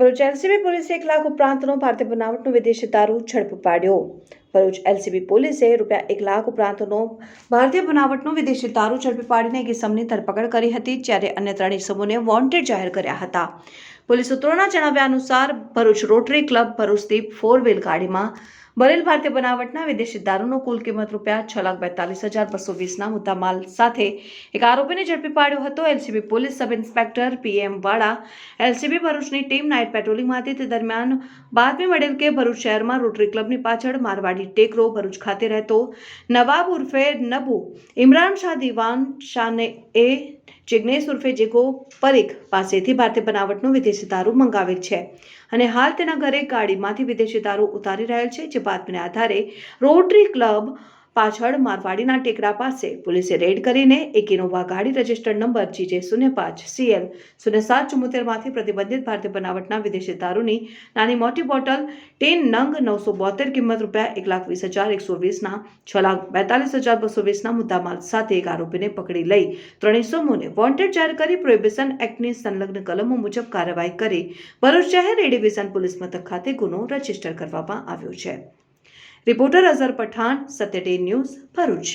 Bharuch LCB પોલીસે એક લાખ ઉપરાંતનો ભારતીય બનાવટનો વિદેશી દારૂ ઝડપ પાડ્યો. ભરૂચ એલસીબી પોલીસે રૂપિયા એક લાખ ઉપરાંતનો ભારતીય બનાવટનો વિદેશી દારૂ ઝડપી પાડીને એક ઇસમની ધરપકડ કરી હતી, જ્યારે અન્ય ત્રણ ઇસમોને વોન્ટેડ જાહેર કર્યા હતા. પોલીસ સૂત્રોના જણાવ્યા અનુસાર, ભરૂચ રોટરી ક્લબ ભરૂચથી ફોર વ્હીલ ગાડીમાં ભરેલ ભારતીય બનાવટના વિદેશી દારૂનો કુલ કિંમત રૂપિયા છ લાખ બેતાલીસ હજાર બસો વીસના મુદ્દામાલ સાથે એક આરોપીને ઝડપી પાડ્યો હતો. LCB police sub inspector PM વાળા એલસીબી ભરૂચની ટીમ નાઇટ પેટ્રોલિંગમાં હતી તે દરમિયાન બાતમી મળેલ કે ભરૂચ શહેરમાં રોટરી ક્લબની પાછળ મારવાડી ટેકરો ભરૂચ ખાતે રહેતો નવાબ ઉર્ફે નબુ, ઇમરાન શાહ, દિવાન શાહને એ, જિગ્નેશ ઉર્ફે જેગો પરીખ પાસેથી ભારતીય બનાવટનો વિદેશી દારૂ મંગાવેલ છે અને હાલ તેના ઘરે ગાડીમાંથી વિદેશી દારૂ ઉતારી રહેલ છે, જે બાતમીના આધારે રોટરી ક્લબ પાછળ મારવાડીના ટેકરા પાસે પોલીસે રેડ કરીને એક ઇનોવા ગાડી રજિસ્ટર્ડ નંબર જીજે શૂન્ય પાંચ સીએલ શૂન્ય સાત ચુમ્મોતેરમાંથી પ્રતિબંધિત ભારતીય બનાવટના વિદેશી દારૂની નાની મોટી બોટલ, ટેન નંગ નવસો બોતેર કિંમત રૂપિયા એક લાખ વીસ હજાર એકસો વીસના, છ લાખ બેતાલીસ હજાર બસો વીસના મુદ્દામાલ સાથે એક આરોપીને પકડી લઈ ત્રણેસો ઇસમોને વોન્ટેડ જાહેર કરી પ્રોહિબિશન એક્ટની સંલગ્ન કલમો મુજબ કાર્યવાહી કરી ભરૂચ શહેર એ ડિવિઝન પોલીસ મથક ખાતે ગુનો રજિસ્ટર કરવામાં આવ્યો છે. રિપોર્ટર અઝર પઠાણ સત્યટે ન્યૂઝ ભરૂચ.